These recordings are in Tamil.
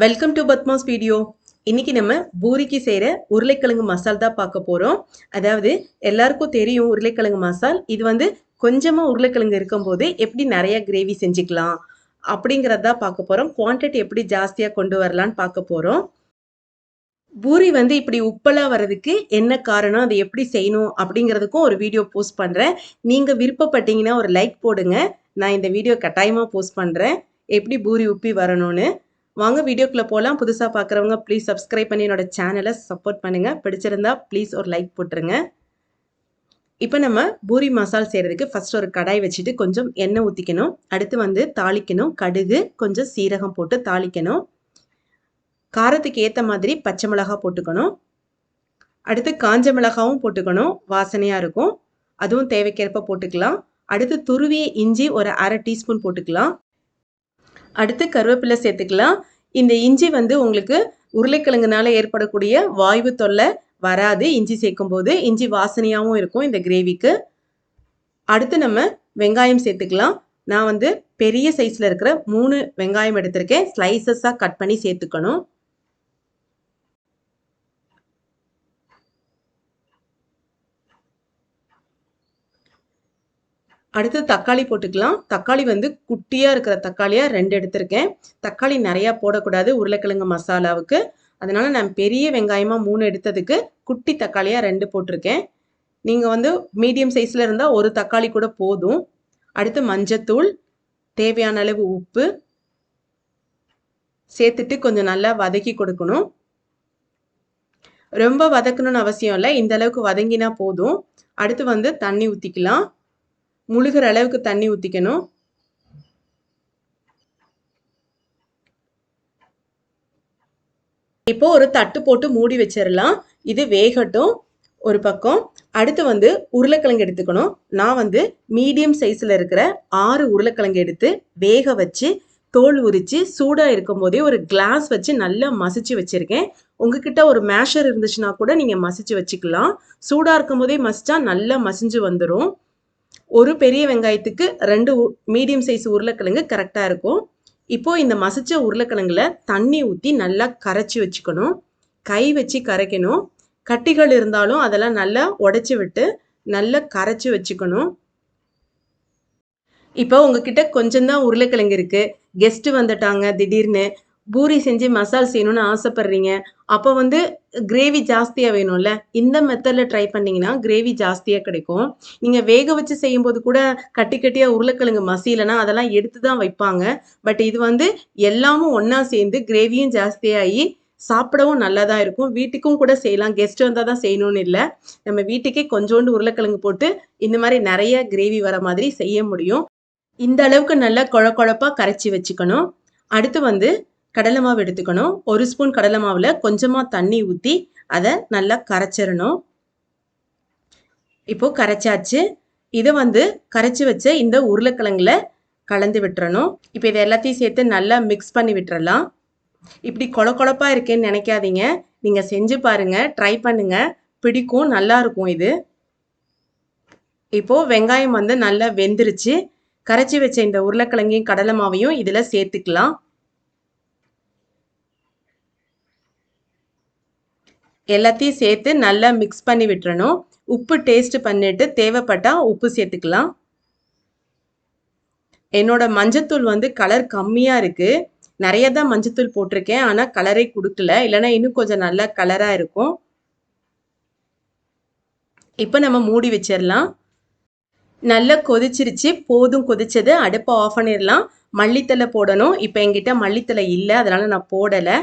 வெல்கம் டு பத்மாஸ் வீடியோ இன்னைக்கு நம்ம பூரிக்கு செய்கிற உருளைக்கிழங்கு மசால் தான் பார்க்க போகிறோம் அதாவது எல்லாருக்கும் தெரியும் உருளைக்கிழங்கு மசால் இது வந்து கொஞ்சமாக உருளைக்கிழங்கு இருக்கும்போது எப்படி நிறையா கிரேவி செஞ்சுக்கலாம் அப்படிங்கிறத தான் பார்க்க போகிறோம் குவான்டிட்டி எப்படி ஜாஸ்தியாக கொண்டு வரலான்னு பார்க்க போகிறோம் பூரி வந்து இப்படி உப்பலாக வர்றதுக்கு என்ன காரணம் அதை எப்படி செய்யணும் அப்படிங்கிறதுக்கும் ஒரு வீடியோ போஸ்ட் பண்ணுறேன் நீங்கள் விருப்பப்பட்டீங்கன்னா ஒரு லைக் போடுங்க. நான் இந்த வீடியோ கட்டாயமாக போஸ்ட் பண்ணுறேன் எப்படி பூரி உப்பி வரணும்னு. வாங்க வீடியோக்குள்ளே போகலாம் புதுசாக பார்க்குறவங்க ப்ளீஸ் சப்ஸ்கிரைப் பண்ணி என்னோட சேனலை சப்போர்ட் பண்ணுங்கள் பிடிச்சிருந்தா ப்ளீஸ் ஒரு லைக் போட்டுருங்க. இப்போ நம்ம பூரி மசால் செய்கிறதுக்கு ஃபஸ்ட் ஒரு கடாய் வச்சுட்டு கொஞ்சம் எண்ணெய் ஊற்றிக்கணும் அடுத்து வந்து தாளிக்கணும். கடுகு கொஞ்சம் சீரகம் போட்டு தாளிக்கணும். காரத்துக்கு ஏற்ற மாதிரி பச்சை மிளகா போட்டுக்கணும். அடுத்து காஞ்ச மிளகாவும் போட்டுக்கணும். வாசனையாக இருக்கும். அதுவும் தேவைக்கேற்ப போட்டுக்கலாம். அடுத்து துருவிய இஞ்சி ஒரு அரை டீஸ்பூன் போட்டுக்கலாம். அடுத்து கருவேப்பிலை சேர்த்துக்கலாம். இந்த இஞ்சி வந்து உங்களுக்கு உருளைக்கிழங்குனால ஏற்படக்கூடிய வாய்வு தொல்லை வராது. இஞ்சி சேர்க்கும் போது இஞ்சி வாசனையாகவும் இருக்கும் இந்த கிரேவிக்கு. அடுத்து நம்ம வெங்காயம் சேர்த்துக்கலாம். நான் வந்து பெரிய சைஸில் இருக்கிற மூணு வெங்காயம் எடுத்திருக்கேன். ஸ்லைசஸாக கட் பண்ணி சேர்த்துக்கணும். அடுத்து தக்காளி போட்டுக்கலாம். தக்காளி வந்து குட்டியாக இருக்கிற தக்காளியாக ரெண்டு எடுத்திருக்கேன். தக்காளி நிறையா போடக்கூடாது உருளைக்கிழங்கு மசாலாவுக்கு. அதனால் நான் பெரிய வெங்காயமாக மூணு எடுத்ததுக்கு குட்டி தக்காளியாக ரெண்டு போட்டிருக்கேன். நீங்கள் வந்து மீடியம் சைஸில் இருந்தால் ஒரு தக்காளி கூட போதும். அடுத்து மஞ்சத்தூள் தேவையான அளவு உப்பு சேர்த்துட்டு கொஞ்சம் நல்லா வதக்கி கொடுக்கணும். ரொம்ப வதக்கணும்னு அவசியம் இல்லை. இந்த அளவுக்கு வதங்கினா போதும். அடுத்து வந்து தண்ணி ஊற்றிக்கலாம் முழுகிற அளவுக்கு தண்ணி ஊற்றிக்கணும் இப்போ ஒரு தட்டு போட்டு மூடி வச்சிடலாம் இது வேகட்டும் ஒரு பக்கம். அடுத்து வந்து உருளைக்கிழங்கு எடுத்துக்கணும். நான் வந்து மீடியம் சைஸில் இருக்கிற ஆறு உருளைக்கிழங்கு எடுத்து வேக வச்சு தோல் உரித்து சூடாக இருக்கும் போதே ஒரு கிளாஸ் வச்சு நல்லா மசிச்சு வச்சுருக்கேன். உங்ககிட்ட ஒரு மேஷர் இருந்துச்சுன்னா கூட நீங்கள் மசிச்சு வச்சுக்கலாம். சூடாக இருக்கும் போதே மசிச்சா நல்லா மசிஞ்சு வந்துடும் ஒரு பெரிய வெங்காயத்துக்கு ரெண்டு மீடியம் சைஸ் உருளைக்கிழங்கு கரெக்டாக இருக்கும். இப்போது இந்த மசிச்ச உருளைக்கிழங்குல தண்ணி ஊற்றி நல்லா கரைச்சி வச்சுக்கணும். கை வச்சு கரைக்கணும். கட்டிகள் இருந்தாலும் அதெல்லாம் நல்லா உடச்சி விட்டு நல்லா கரைச்சி வச்சுக்கணும். இப்போ உங்ககிட்ட கொஞ்சம்தான் உருளைக்கிழங்கு இருக்குது கெஸ்ட்டு வந்துட்டாங்க திடீர்னு. பூரி செஞ்சு மசால் செய்யணும்னு ஆசைப்படுறீங்க. அப்போ வந்து கிரேவி ஜாஸ்தியாக வேணும்ல. இந்த மெத்தடில் ட்ரை பண்ணிங்கன்னா கிரேவி ஜாஸ்தியாக கிடைக்கும். நீங்கள் வேக வச்சு செய்யும்போது கூட கட்டி கட்டியாக உருளைக்கிழங்கு மசியலைன்னா அதெல்லாம் எடுத்து தான் வைப்பாங்க. பட் இது வந்து எல்லாமும் ஒன்றா சேர்ந்து கிரேவியும் ஜாஸ்தியாகி சாப்பிடவும் நல்லா தான் இருக்கும். வீட்டுக்கும் கூட செய்யலாம். கெஸ்ட் வந்தால் தான் செய்யணும்னு இல்லை. நம்ம வீட்டுக்கே கொஞ்சோண்டு உருளைக்கிழங்கு போட்டு இந்த மாதிரி நிறைய கிரேவி வர மாதிரி செய்ய முடியும். இந்த அளவுக்கு நல்லா குழ குழப்பாக கரைச்சி வச்சுக்கணும். அடுத்து வந்து கடலை மாவு எடுத்துக்கணும். ஒரு ஸ்பூன் கடலை மாவில் கொஞ்சமாக தண்ணி ஊற்றி அதை நல்லா கரைச்சிடணும். இப்போது கரைச்சாச்சு. இதை வந்து கரைச்சி வச்ச இந்த உருளைக்கிழங்குல கலந்து விட்டுறணும். இப்போ இதை எல்லாத்தையும் சேர்த்து நல்லா மிக்ஸ் பண்ணி விட்டுறலாம். இப்படி கொழ கொழப்பாக இருக்கேன்னு நினைக்காதீங்க. நீங்கள் செஞ்சு பாருங்கள் ட்ரை பண்ணுங்கள் பிடிக்கும் நல்லா இருக்கும் இது. இப்போது வெங்காயம் வந்து நல்லா வெந்துருச்சு. கரைச்சி வச்ச இந்த உருளைக்கிழங்கையும் கடலை மாவையும் இதில் சேர்த்துக்கலாம். எல்லாத்தையும் சேர்த்து நல்லா மிக்ஸ் பண்ணி விட்டுறணும். உப்பு டேஸ்ட் பண்ணிட்டு தேவைப்பட்டால் உப்பு சேர்த்துக்கலாம். என்னோட மஞ்சத்தூள் வந்து கலர் கம்மியாக இருக்குது நிறைய தான் மஞ்சத்தூள் போட்டிருக்கேன். ஆனால் கலரே கொடுக்கல. இல்லைன்னா இன்னும் கொஞ்சம் நல்லா கலராக இருக்கும். இப்போ நம்ம மூடி வச்சிடலாம். நல்லா கொதிச்சிருச்சு. போதும் கொதிச்சது. அடுப்பை ஆஃப் பண்ணிடலாம். மல்லித்தலை போடணும். இப்போ என்கிட்ட மல்லித்தலை இல்லை. அதனால் நான் போடலை.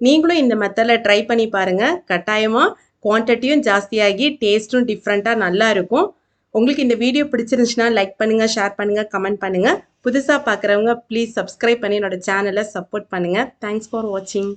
நீங்களும் இந்த மெத்தடில் ட்ரை பண்ணி பாருங்கள் கட்டாயமாக குவான்டிட்டியும் ஜாஸ்தியாகி டேஸ்ட்டும் டிஃப்ரெண்ட்டாக நல்லா இருக்கும். உங்களுக்கு இந்த வீடியோ பிடிச்சிருந்துச்சுன்னா லைக் பண்ணுங்கள் ஷேர் பண்ணுங்கள் கமெண்ட் பண்ணுங்கள் புதுசாக பார்க்குறவங்க ப்ளீஸ் சப்ஸ்கிரைப் பண்ணி என்னோட சேனலை சப்போர்ட் பண்ணுங்கள் தேங்க்ஸ் ஃபார் வாட்சிங்